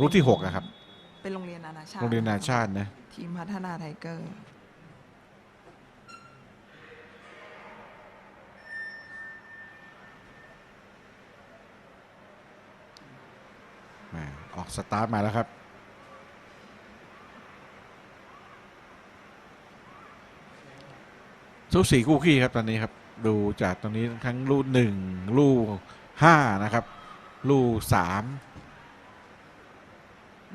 ลูกที่หกอะครับ เป็นโรงเรียนนานาชาติโรงเรียนนานาชาตินะ ทีมพัฒนาไทเกอร์ แหมออกสตาร์ทมาแล้วครับสูสีคู่ขี้ครับตอนนี้ครับ ดูจากตรงนี้ทั้งลูกหนึ่งลูกห้านะครับ ลูกสาม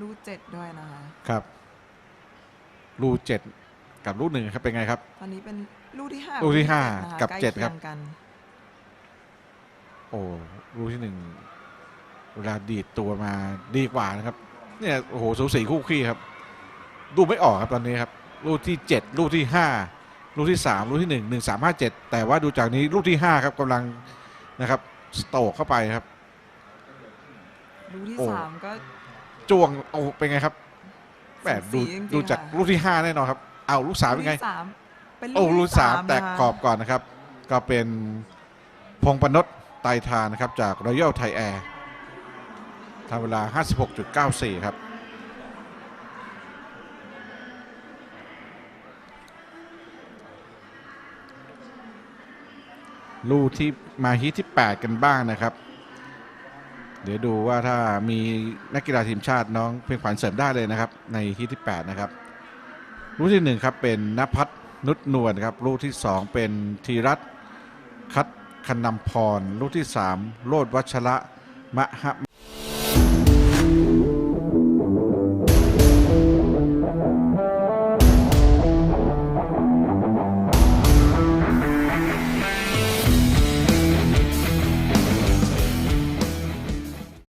ลูกเจ็ดด้วยนะคะ ครับลูกเจ็ดกับลูกหนึ่งครับเป็นไงครับ ตอนนี้เป็นลูกที่ห้าลูกที่ห้านะคะกับ ใล้เจ็ดคียงครับกัน โอ้ลูกที่หนึ่งเวลาดีดตัวมาดีกว่านะครับ เนี่ยโอ้โหสูสีคู่ขี้ครับ ดูไม่ออกครับตอนนี้ครับลูกที่เจ็ดลูกที่ห้าลูกที่สามลูกที่หนึ่งหนึ่งสามห้าเจ็ดแต่ว่าดูจากนี้ลูกที่ห้าครับกำลังนะครับ สโตกเข้าไปครับลูกที่โอ้ สามก็ จ้วงโอ้เป็นไงครับแหมสูดูสีจริงๆดูจากค่ะ ลูกที่ห้าแน่นอนครับเอาลูกสามลูเป็กนไงที่สามเป็นโอ้ลูลูกกที่สามนะคะแตกกรอบก่อนนะครับ ก็เป็นพงปนดไตรทานนะครับ จากรอยัลไทยแอร์ทำเวลา 56.94 ครับ ลูกที่มาฮีทที่ 8 กันบ้างนะครับ เดี๋ยวดูว่าถ้ามีนักกีฬาทีมชาติน้องเพียงขวัญเสริมได้เลยนะครับ ในฮีทที่ 8 นะครับ รูปที่หนึ่งครับเป็นนภัทรนุชนวลครับรูปที่สองเป็นธีรัตคัดคนำพร รูปที่สามโลดวัชระมหะ